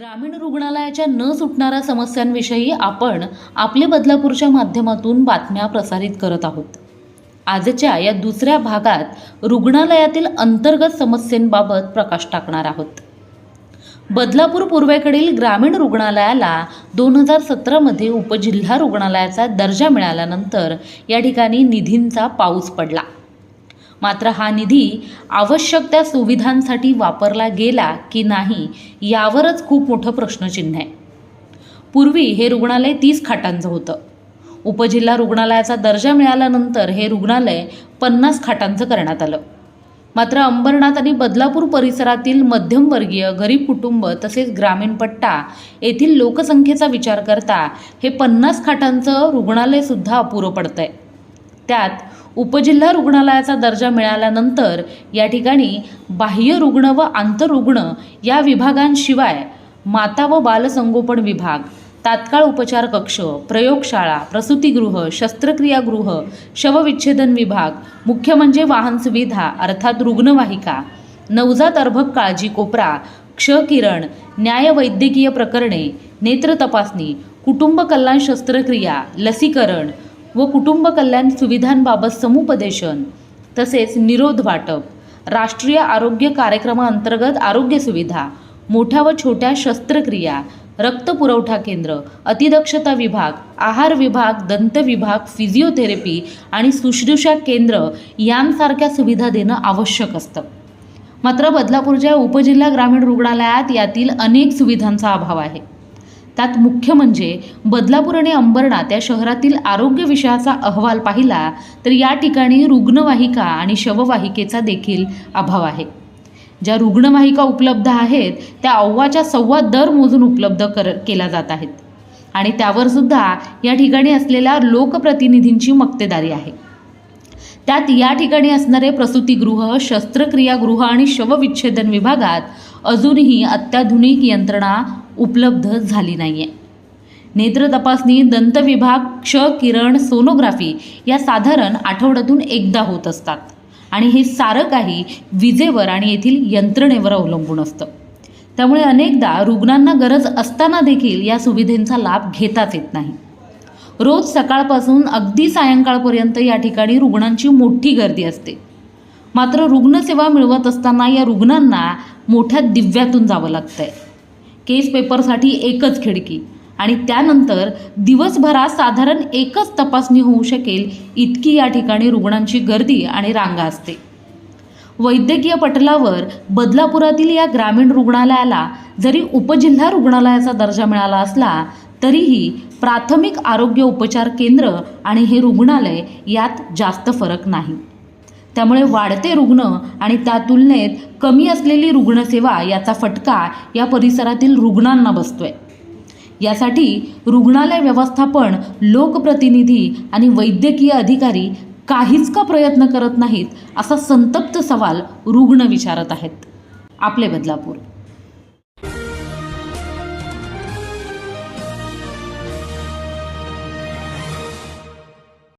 ग्रामीण रुग्णालयाच्या न सुटणाऱ्या समस्यांविषयी आपण आपले बदलापूरच्या माध्यमातून बातम्या प्रसारित करत आहोत. आजच्या या दुसऱ्या भागात रुग्णालयातील अंतर्गत समस्येंबाबत प्रकाश टाकणार आहोत. बदलापूर पूर्वेकडील ग्रामीण रुग्णालयाला दोन हजार सतरामध्ये उपजिल्हा रुग्णालयाचा दर्जा मिळाल्यानंतर या ठिकाणी निधींचा पाऊस पडला. मात्र हा निधी आवश्यक त्या सुविधांसाठी वापरला गेला की नाही यावरच खूप मोठं प्रश्नचिन्ह आहे. पूर्वी हे रुग्णालय तीस खाटांचं होतं. उपजिल्हा रुग्णालयाचा दर्जा मिळाल्यानंतर हे रुग्णालय पन्नास खाटांचं करण्यात आलं. मात्र अंबरनाथ आणि बदलापूर परिसरातील मध्यमवर्गीय गरीब कुटुंब तसेच ग्रामीण पट्टा येथील लोकसंख्येचा विचार करता हे पन्नास खाटांचं रुग्णालयसुद्धा अपुरं पडतं आहे त्यात उपजिल्हा रुग्णालयाचा दर्जा मिळाल्यानंतर या ठिकाणी बाह्य रुग्ण व आंतररुग्ण या विभागांशिवाय माता व बालसंगोपन विभाग तात्काळ उपचार कक्ष प्रयोगशाळा प्रसूतीगृह शस्त्रक्रियागृह शवविच्छेदन विभाग मुख्य म्हणजे वाहन सुविधा अर्थात रुग्णवाहिका नवजात अर्भक काळजी कोपरा क्षकिरण न्यायवैद्यकीय प्रकरणे नेत्र तपासणी कुटुंब कल्याण शस्त्रक्रिया लसीकरण व कुटुंब कल्याण सुविधांबाबत समुपदेशन तसेच निरोध वाटप राष्ट्रीय आरोग्य कार्यक्रमाअंतर्गत आरोग्य सुविधा मोठ्या व छोट्या शस्त्रक्रिया रक्त पुरवठा केंद्र अतिदक्षता विभाग आहार विभाग दंत विभाग फिजिओथेरपी आणि शुश्रूषा केंद्र यांसारख्या सुविधा देणं आवश्यक असतं. मात्र बदलापूरच्या उपजिल्हा ग्रामीण रुग्णालयात यातील अनेक सुविधांचा अभाव आहे. त्यात मुख्य म्हणजे बदलापूर आणि अंबरनाथ या शहरातील आरोग्य विषयाचा अहवाल पाहिला तर या ठिकाणी रुग्णवाहिका आणि शववाहिकेचा देखील अभाव आहे. ज्या रुग्णवाहिका उपलब्ध आहेत त्या अव्वाच्या सव्वा दर मोजून उपलब्ध कर केल्या जात आहेत. आणि त्यावर सुद्धा या ठिकाणी असलेल्या लोकप्रतिनिधींची मक्तेदारी आहे. त्यात या ठिकाणी असणारे प्रसूतीगृह शस्त्रक्रियागृह आणि शवविच्छेदन विभागात अजूनही अत्याधुनिक यंत्रणा उपलब्ध झाली नाही आहे नेत्र तपासणी दंतविभाग क्ष किरण सोनोग्राफी या साधारण आठवड्यातून एकदा होत असतात. आणि हे सारं काही विजेवर आणि येथील यंत्रणेवर अवलंबून असतं. त्यामुळे अनेकदा रुग्णांना गरज असताना देखील या सुविधेंचा लाभ घेताच येत नाही. रोज सकाळपासून अगदी सायंकाळपर्यंत या ठिकाणी रुग्णांची मोठी गर्दी असते. मात्र रुग्णसेवा मिळवत असताना या रुग्णांना मोठ्या दिव्यातून जावं लागतं आहे केस पेपरसाठी एकच खिडकी आणि त्यानंतर दिवसभरात साधारण एकच तपासणी होऊ शकेल इतकी या ठिकाणी रुग्णांची गर्दी आणि रांगा असते. वैद्यकीय पटलावर बदलापुरातील या ग्रामीण रुग्णालयाला जरी उपजिल्हा रुग्णालयाचा दर्जा मिळाला असला तरीही प्राथमिक आरोग्य उपचार केंद्र आणि हे रुग्णालय यात जास्त फरक नाही. त्यामुळे वाढते रुग्ण आणि त्या तुलनेत कमी असलेली रुग्णसेवा याचा फटका या परिसरातील रुग्णांना बसतोय. यासाठी रुग्णालय व्यवस्थापन लोकप्रतिनिधी आणि वैद्यकीय अधिकारी काहीच का प्रयत्न करत नाहीत असा संतप्त सवाल रुग्ण विचारत आहेत. आपले बदलापूर.